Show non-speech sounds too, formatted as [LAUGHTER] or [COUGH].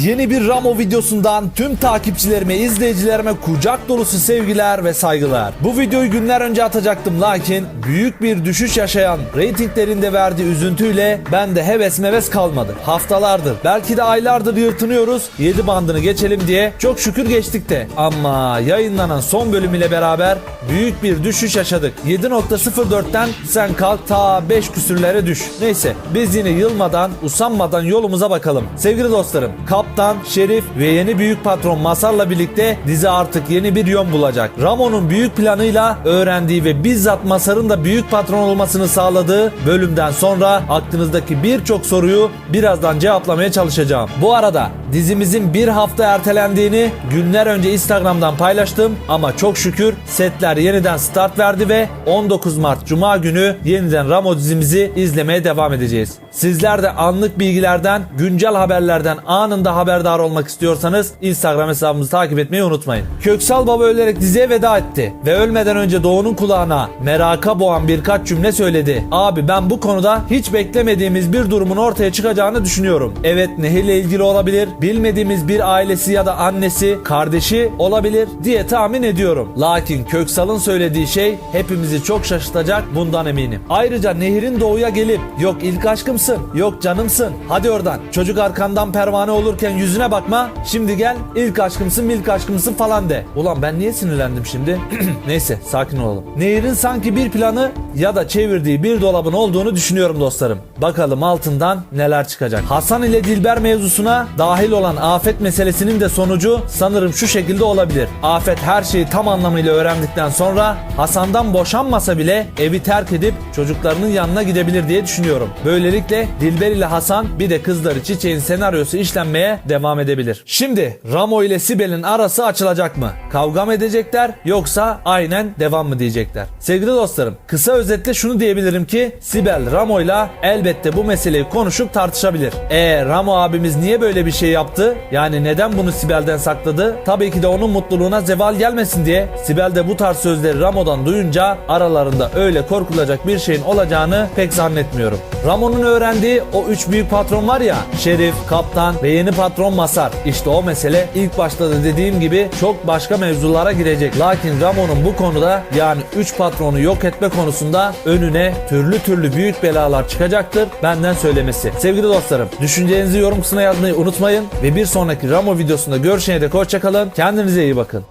Yeni bir Ramo videosundan tüm takipçilerime, izleyicilerime kucak dolusu sevgiler ve saygılar. Bu videoyu günler önce atacaktım lakin büyük bir düşüş yaşayan reytinglerinde verdiği üzüntüyle ben de heves meves kalmadı. Haftalardır, belki de aylardır yırtınıyoruz. 7 bandını geçelim diye çok şükür geçtik de. Ama yayınlanan son bölüm ile beraber büyük bir düşüş yaşadık. 7.04'ten sen kalk ta 5 küsürlere düş. Neyse biz yine yılmadan, usanmadan yolumuza bakalım. Sevgili dostlarım, Kaptan, Şerif ve yeni büyük patron Masar'la birlikte dizi artık yeni bir yön bulacak. Ramon'un büyük planıyla öğrendiği ve bizzat Masar'ın da büyük patron olmasını sağladığı bölümden sonra aklınızdaki birçok soruyu birazdan cevaplamaya çalışacağım. Bu arada dizimizin bir hafta ertelendiğini günler önce Instagram'dan paylaştım ama çok şükür setler yeniden start verdi ve 19 Mart Cuma günü yeniden Ramo dizimizi izlemeye devam edeceğiz. Sizler de anlık bilgilerden, güncel haberlerden anında haberdar olmak istiyorsanız Instagram hesabımızı takip etmeyi unutmayın. Köksal Baba ölerek diziye veda etti ve ölmeden önce Doğu'nun kulağına meraka boğan birkaç cümle söyledi. Abi ben bu konuda hiç beklemediğimiz bir durumun ortaya çıkacağını düşünüyorum. Evet Nehir'le ilgili olabilir, bilmediğimiz bir ailesi ya da annesi, kardeşi olabilir diye tahmin ediyorum. Lakin Köksal'ın söylediği şey hepimizi çok şaşırtacak bundan eminim. Ayrıca Nehir'in Doğu'ya gelip yok ilk aşkımsın, yok canımsın, hadi oradan çocuk arkandan pervane olurken yüzüne bakma, şimdi gel ilk aşkımsın, ilk aşkımsın falan de. Ulan ben niye sinirlendim şimdi? [CLEARS THROAT] Neyse sakin olalım. Nehir'in sanki bir planı ya da çevirdiği bir dolabın olduğunu düşünüyorum dostlarım. Bakalım altından neler çıkacak. Hasan ile Dilber mevzusuna dahil olan Afet meselesinin de sonucu sanırım şu şekilde olabilir. Afet her şeyi tam anlamıyla öğrendikten sonra Hasan'dan boşanmasa bile evi terk edip çocuklarının yanına gidebilir diye düşünüyorum. Böylelikle Dilber ile Hasan bir de kızları Çiçek'in senaryosu işlenmeye devam edebilir. Şimdi Ramo ile Sibel'in arası açılacak mı? Kavga mı edecekler yoksa aynen devam mı diyecekler? Sevgili dostlarım kısa özetle şunu diyebilirim ki Sibel Ramo ile elbette bu meseleyi konuşup tartışabilir. E Ramo abimiz niye böyle bir şey yaptı? Yani neden bunu Sibel'den sakladı? Tabii ki de onun mutluluğuna zeval gelmesin diye Sibel de bu tarz sözleri Ramo'dan duyunca aralarında öyle korkulacak bir şeyin olacağını pek zannetmiyorum. Ramo'nun öğrendiği o üç büyük patron var ya Şerif, Kaptan ve yeni patron Masar. İşte o mesele ilk başta da dediğim gibi çok başka mevzulara girecek. Lakin Ramo'nun bu konuda yani 3 patronu yok etme konusunda önüne türlü türlü büyük belalar çıkacaktır benden söylemesi. Sevgili dostlarım düşüncelerinizi yorum kısmına yazmayı unutmayın ve bir sonraki Ramo videosunda görüşene dek hoşçakalın. Kendinize iyi bakın.